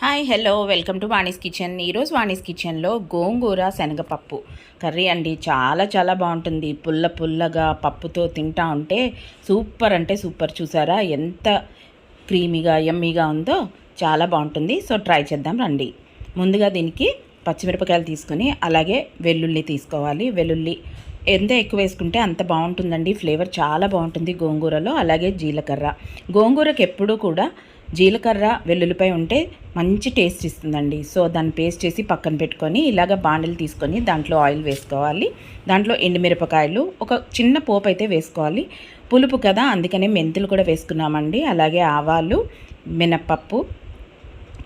Hi hello welcome to Vani's kitchen. ఈరోజు వాణిస్ కిచెన్లో గోంగూర శనగపప్పు కర్రీ అండి. చాలా చాలా బాగుంటుంది. పుల్ల పుల్లగా పప్పుతో తింటా ఉంటే సూపర్ అంటే సూపర్. చూసారా? ఎంత క్రీమీగా ఎమ్మీగా ఉందో చాలా బాగుంటుంది. సో ట్రై చేద్దాం రండి. ముందుగా దీనికి పచ్చిమిరపకాయలు తీసుకొని అలాగే వెల్లుల్లి తీసుకోవాలి. వెల్లుల్లి ఎంత ఎక్కువ వేసుకుంటే అంత బాగుంటుందండి. ఫ్లేవర్ చాలా బాగుంటుంది గోంగూరలో. అలాగే జీలకర్ర. గోంగూరకు ఎప్పుడూ కూడా జీలకర్ర వెల్లుల్లిపై ఉంటే మంచి టేస్ట్ ఇస్తుందండి. సో దాన్ని పేస్ట్ చేసి పక్కన పెట్టుకొని ఇలాగ బాండలు తీసుకొని దాంట్లో ఆయిల్ వేసుకోవాలి. దాంట్లో ఎండుమిరపకాయలు ఒక చిన్న పోపు అయితే వేసుకోవాలి. పులుపు కదా అందుకనే మెంతులు కూడా వేసుకున్నామండి. అలాగే ఆవాలు మినప్పప్పు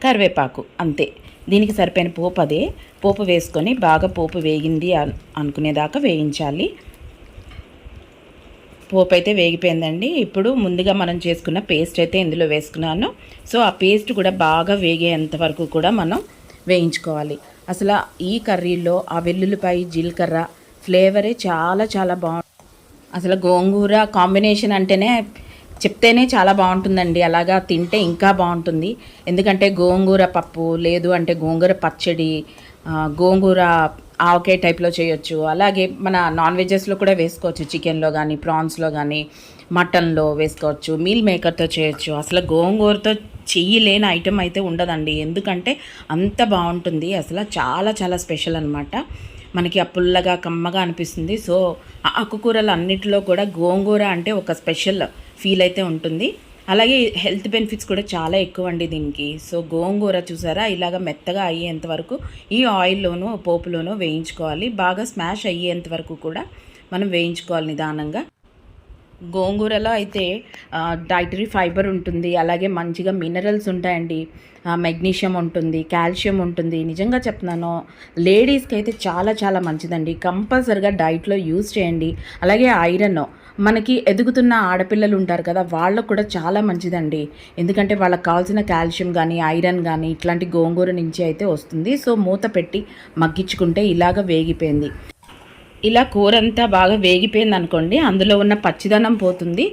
కరివేపాకు అంతే. దీనికి సరిపోయిన పోపు అదే. పోపు వేసుకొని బాగా పోపు వేగింది అనుకునేదాకా వేయించాలి. పోపు అయితే వేగిపోయిందండి. ఇప్పుడు ముందుగా మనం చేసుకున్న పేస్ట్ అయితే ఇందులో వేసుకున్నాను. సో ఆ పేస్ట్ కూడా బాగా వేగేంత వరకు కూడా మనం వేయించుకోవాలి. అసలు ఈ కర్రీలో ఆ వెల్లుల్లిపాయ జీలకర్ర ఫ్లేవరే చాలా చాలా బాగుంటుంది అసలు గోంగూర కాంబినేషన్ అంటేనే చెప్తేనే చాలా బాగుంటుందండి. అలాగా తింటే ఇంకా బాగుంటుంది. ఎందుకంటే గోంగూర పప్పు లేదు అంటే గోంగూర పచ్చడి గోంగూర ఆవకాయ టైప్లో చేయొచ్చు. అలాగే మన నాన్ వెజెస్లో కూడా వేసుకోవచ్చు. చికెన్లో కానీ ప్రాన్స్లో కానీ మటన్లో వేసుకోవచ్చు. మీల్ మేకర్తో చేయొచ్చు. అసలు గోంగూరతో చెయ్యలేని ఐటెం అయితే ఉండదండి. ఎందుకంటే అంత బాగుంటుంది. అసలు చాలా చాలా స్పెషల్ అనమాట మనకి ఆ పుల్లగా కమ్మగా అనిపిస్తుంది. సో ఆకుకూరలు అన్నిటిలో కూడా గోంగూర అంటే ఒక స్పెషల్ ఫీల్ అయితే ఉంటుంది. అలాగే హెల్త్ బెనిఫిట్స్ కూడా చాలా ఎక్కువ అండి దీనికి. సో గోంగూర చూసారా? ఇలాగ మెత్తగా అయ్యేంత వరకు ఈ ఆయిల్లోనూ పోపులోనూ వేయించుకోవాలి. బాగా స్మాష్ అయ్యేంత వరకు కూడా మనం వేయించుకోవాలి నిదానంగా. గోంగూరలో అయితే డైటరీ ఫైబర్ ఉంటుంది. అలాగే మంచిగా మినరల్స్ ఉంటాయండి. మెగ్నీషియం ఉంటుంది కాల్షియం ఉంటుంది. నిజంగా చెప్తున్నాను లేడీస్కి అయితే చాలా చాలా మంచిదండి. కంపల్సరిగా డైట్లో యూజ్ చేయండి. అలాగే ఐరన్ మనకి ఎదుగుతున్న ఆడపిల్లలు ఉంటారు కదా వాళ్ళకు కూడా చాలా మంచిదండి. ఎందుకంటే వాళ్ళకి కావాల్సిన కాల్షియం కానీ ఐరన్ కానీ ఇట్లాంటి గోంగూర నుంచి అయితే వస్తుంది. సో మూత పెట్టి మగ్గించుకుంటే ఇలాగ వేగిపోయింది. ఇలా కూర అంతా బాగా వేగిపోయింది అనుకోండి అందులో ఉన్న పచ్చిదనం పోతుంది.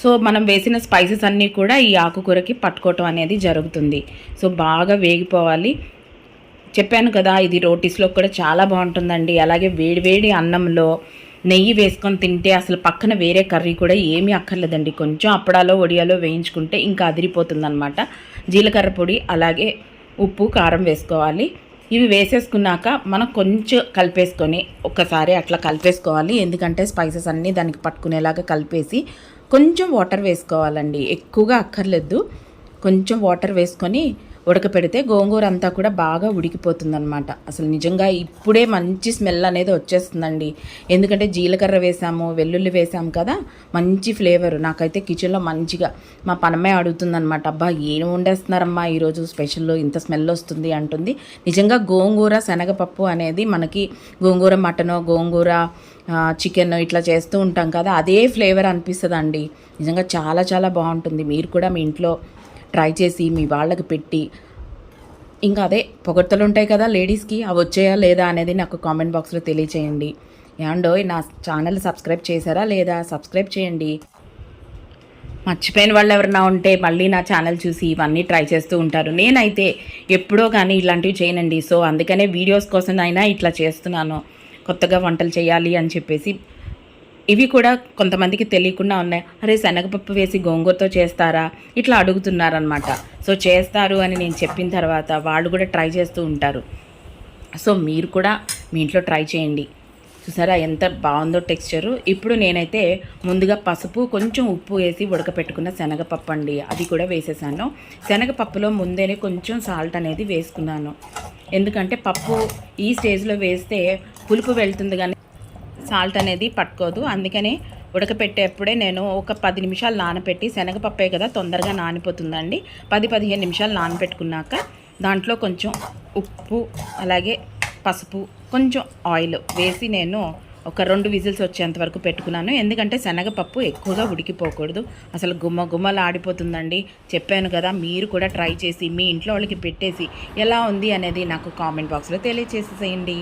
సో మనం వేసిన స్పైసెస్ అన్నీ కూడా ఈ ఆకుకూరకి పట్టుకోవటం అనేది జరుగుతుంది. సో బాగా వేగిపోవాలి. చెప్పాను కదా ఇది రోటీస్లో కూడా చాలా బాగుంటుందండి. అలాగే వేడివేడి అన్నంలో నెయ్యి వేసుకొని తింటే అసలు పక్కన వేరే కర్రీ కూడా ఏమీ అక్కర్లేదండి. కొంచెం అప్పడాలో వడియాలో వేయించుకుంటే ఇంకా అదిరిపోతుందనమాట జీలకర్ర పొడి అలాగే ఉప్పు కారం వేసుకోవాలి. ఇవి వేసేసుకున్నాక మనం కొంచెం కలిపేసుకొని ఒక్కసారి అట్లా కలిపేసుకోవాలి. ఎందుకంటే స్పైసెస్ అన్నీ దానికి పట్టుకునేలాగా కలిపేసి కొంచెం వాటర్ వేసుకోవాలండి. ఎక్కువగా అక్కర్లేదు. కొంచెం వాటర్ వేసుకొని ఉడకపెడితే గోంగూర అంతా కూడా బాగా ఉడికిపోతుందనమాట అసలు నిజంగా ఇప్పుడే మంచి స్మెల్ అనేది వచ్చేస్తుందండి. ఎందుకంటే జీలకర్ర వేసాము వెల్లుల్లి వేసాము కదా మంచి ఫ్లేవర్. నాకైతే కిచెన్లో మంచిగా మా పనమే అడుగుతుందనమాట అబ్బా ఏం వండేస్తున్నారమ్మా ఈరోజు స్పెషల్లో? ఇంత స్మెల్ వస్తుంది అంటుంది. నిజంగా గోంగూర శనగపప్పు అనేది మనకి గోంగూర మటనో గోంగూర చికెన్ ఇట్లా చేస్తూ ఉంటాం కదా అదే ఫ్లేవర్ అనిపిస్తుంది అండి నిజంగా చాలా చాలా బాగుంటుంది. మీరు కూడా మీ ఇంట్లో ట్రై చేసి మీ వాళ్ళకి పెట్టి. ఇంకా అదే పొగడ్తలు ఉంటాయి కదా లేడీస్కి అవి వచ్చాయా లేదా అనేది నాకు కామెంట్ బాక్స్లో తెలియచేయండి. ఏమండో నా ఛానల్ సబ్స్క్రైబ్ చేశారా లేదా సబ్స్క్రైబ్ చేయండి. మర్చిపోయిన వాళ్ళు ఎవరైనా ఉంటే మళ్ళీ నా ఛానల్ చూసి ఇవన్నీ ట్రై చేస్తూ ఉంటారు. నేనైతే ఎప్పుడో కానీ ఇలాంటివి చేయనండి. సో అందుకనే వీడియోస్ కోసం అయినా ఇట్లా చేస్తున్నాను. కొత్తగా వంటలు చేయాలి అని చెప్పేసి ఇవి కూడా కొంతమందికి తెలియకుండా ఉన్నాయి. అరే శనగపప్పు వేసి గోంగూరతో చేస్తారా? ఇట్లా అడుగుతున్నారనమాట సో చేస్తారు అని నేను చెప్పిన తర్వాత వాళ్ళు కూడా ట్రై చేస్తూ ఉంటారు. సో మీరు కూడా మీ ఇంట్లో ట్రై చేయండి. చూసారా ఎంత బాగుందో టెక్స్చరు. ఇప్పుడు నేనైతే ముందుగా పసుపు కొంచెం ఉప్పు వేసి ఉడకపెట్టుకున్న శనగపప్పు అండి. అది కూడా వేసేసాను. శనగపప్పులో ముందేనే కొంచెం సాల్ట్ అనేది వేసుకున్నాను. ఎందుకంటే పప్పు ఈ స్టేజ్లో వేస్తే పులుపు వెళ్తుంది కానీ సాల్ట్ అనేది పట్టుకోదు. అందుకనే ఉడకపెట్టేప్పుడే నేను ఒక పది నిమిషాలు నానపెట్టి శనగపప్పే కదా తొందరగా నానిపోతుందండి. పది పదిహేను నిమిషాలు నానబెట్టుకున్నాక దాంట్లో కొంచెం ఉప్పు అలాగే పసుపు కొంచెం ఆయిల్ వేసి నేను ఒక రెండు విజిల్స్ వచ్చేంత వరకు పెట్టుకున్నాను. ఎందుకంటే శనగపప్పు ఎక్కువగా ఉడికిపోకూడదు. అసలు గుమ్మ గుమ్మలు ఆడిపోతుందండి చెప్పాను కదా మీరు కూడా ట్రై చేసి మీ ఇంట్లో వాళ్ళకి పెట్టేసి ఎలా ఉంది అనేది నాకు కామెంట్ బాక్స్లో తెలియచేసేసేయండి.